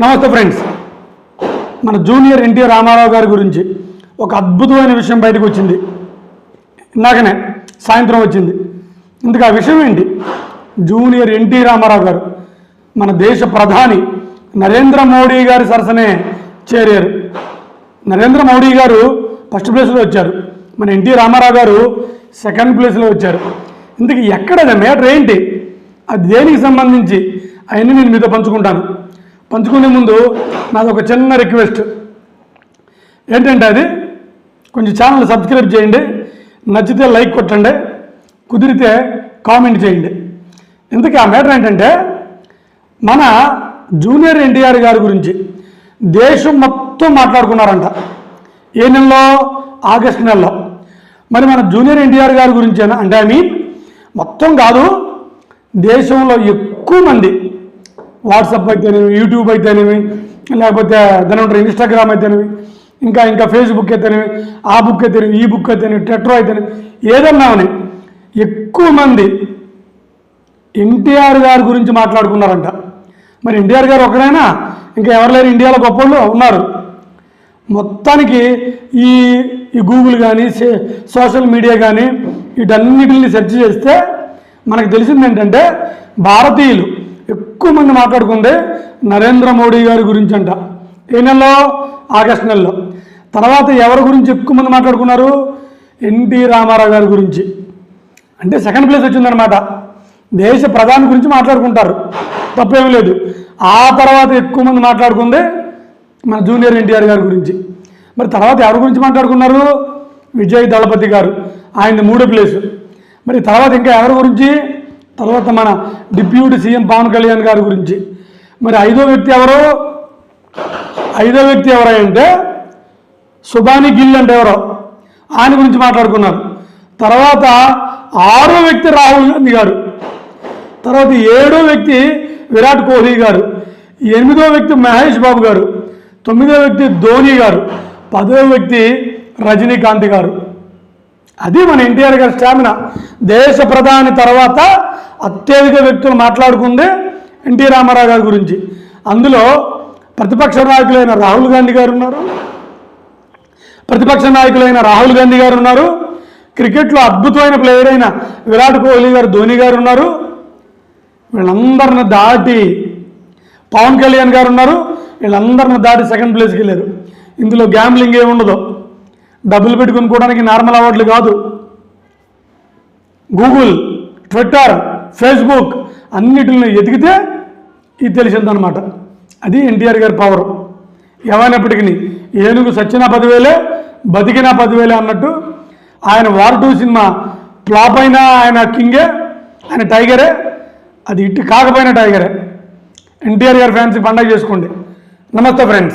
నమస్తే ఫ్రెండ్స్. మన junior NT Ramarao గారి గురించి ఒక అద్భుతమైన విషయం బయటకు వచ్చింది. ఇందాకనే సాయంత్రం వచ్చింది. ఇందుకు ఆ విషయం ఏంటి? జూనియర్ ఎన్టీ రామారావు గారు మన దేశ ప్రధాని నరేంద్ర మోడీ గారి సరసనే చేరారు. నరేంద్ర మోడీ గారు ఫస్ట్ ప్లేస్లో వచ్చారు. మన ఎన్టీ రామారావు గారు సెకండ్ ప్లేస్లో వచ్చారు. ఇందుకు ఎక్కడ మ్యాటర్ ఏంటి? అది దేనికి సంబంధించి? అవన్నీ నేను మీతో పంచుకుంటాను. పంచుకునే ముందు నాది ఒక చిన్న రిక్వెస్ట్. ఏంటంటే అది కొంచెం ఛానల్ సబ్స్క్రైబ్ చేయండి నచ్చితే లైక్ కొట్టండి కుదిరితే కామెంట్ చేయండి. ఇంతకీ ఆ మ్యాటర్ ఏంటంటే మన జూనియర్ ఎన్టీఆర్ గారి గురించి దేశం మొత్తం మాట్లాడుకున్నారంట. ఏ నెలలో? ఆగస్ట్ నెలలో. మరి మన జూనియర్ ఎన్టీఆర్ గారి గురించేనా అంటే ఐ మీన్ మొత్తం కాదు దేశంలో ఎక్కువ మంది వాట్సాప్ అయితేనేమి యూట్యూబ్ అయితేనేమి లేకపోతే దాని ఉంటారు ఇన్స్టాగ్రామ్ అయితేనేమి ఇంకా ఇంకా ఫేస్బుక్ అయితేనేమి ఆ బుక్ అయితేనేమి ఈ బుక్ అయితేనేమి టెట్రో అయితేనేవి ఏదన్నా అని ఎక్కువ మంది ఎన్టీఆర్ గారి గురించి మాట్లాడుకున్నారంట. మరి ఎన్టీఆర్ గారు ఒకరైనా ఇంకా ఎవరు లేరు ఇండియాలో గొప్పళ్ళు ఉన్నారు. మొత్తానికి ఈ ఈ గూగుల్ కానీ సోషల్ మీడియా కానీ వీటన్నిటిని సెర్చ్ చేస్తే మనకు తెలిసింది ఏంటంటే భారతీయులు ఎక్కువ మంది మాట్లాడుకుందే నరేంద్ర మోడీ గారి గురించి అంట ఏ నెలలో? ఆగస్ట్ నెలలో. తర్వాత ఎవరి గురించి ఎక్కువ మంది మాట్లాడుకున్నారు? ఎన్టీ రామారావు గారి గురించి. అంటే సెకండ్ ప్లేస్ వచ్చిందనమాట దేశ ప్రధాని గురించి మాట్లాడుకుంటారు. తప్పేం లేదు. ఆ తర్వాత ఎక్కువ మంది మాట్లాడుకుంది మన జూనియర్ ఎన్టీఆర్ గారి గురించి. మరి తర్వాత ఎవరి గురించి మాట్లాడుకున్నారు? విజయ్ దళపతి గారు. ఆయన మూడో ప్లేసు. మరి తర్వాత ఇంకా ఎవరి గురించి? తర్వాత మన డిప్యూటీ సీఎం పవన్ కళ్యాణ్ గారి గురించి. మరి ఐదో వ్యక్తి ఎవరో? ఐదో వ్యక్తి ఎవరంటే సుబాని గిల్ అంటే ఎవరో? ఆయన గురించి మాట్లాడుకున్నారు. తర్వాత ఆరో వ్యక్తి రాహుల్ గాంధీ గారు. తర్వాత ఏడో వ్యక్తి విరాట్ కోహ్లీ గారు. ఎనిమిదో వ్యక్తి మహేష్ బాబు గారు. తొమ్మిదో వ్యక్తి ధోని గారు. పదో వ్యక్తి రజనీకాంత్ గారు. అది మన ఎన్టీఆర్ గారి స్టామినా. దేశ ప్రధాని తర్వాత అత్యధిక వ్యక్తులు మాట్లాడుకుందే ఎన్టీ రామారావు గారి గురించి. అందులో ప్రతిపక్ష నాయకులైన రాహుల్ గాంధీ గారు ఉన్నారు. ప్రతిపక్ష నాయకులైన రాహుల్ గాంధీ గారు ఉన్నారు. క్రికెట్లో అద్భుతమైన ప్లేయర్ అయిన విరాట్ కోహ్లీ గారు ధోని గారు ఉన్నారు. వీళ్ళందరిని దాటి పవన్ కళ్యాణ్ గారు ఉన్నారు. వీళ్ళందరిని దాటి సెకండ్ ప్లేస్కి వెళ్ళారు. ఇందులో గ్యాంబ్లింగ్ ఏముండదు. డబ్బులు డబ్బులు పెట్టుకుని నార్మల్ అవార్డులు కాదు. గూగుల్ ట్విట్టర్ ఫేస్బుక్ అన్నిటిని ఎతికితే ఇది తెలిసిందనమాట అది ఎన్టీఆర్ గారి పవర్ ఏమైనప్పటికీ ఏనుగు సచ్చిన పదివేలే బతికిన పదివేలే అన్నట్టు ఆయన వార్ టూ సినిమా ఫ్లాప్ అయినా ఆయన కింగే ఆయన టైగరే అది ఇట్టి కాకపోయినా టైగరే. ఎన్టీఆర్ గారి ఫ్యాన్స్ పండగ చేసుకోండి. నమస్తే ఫ్రెండ్స్.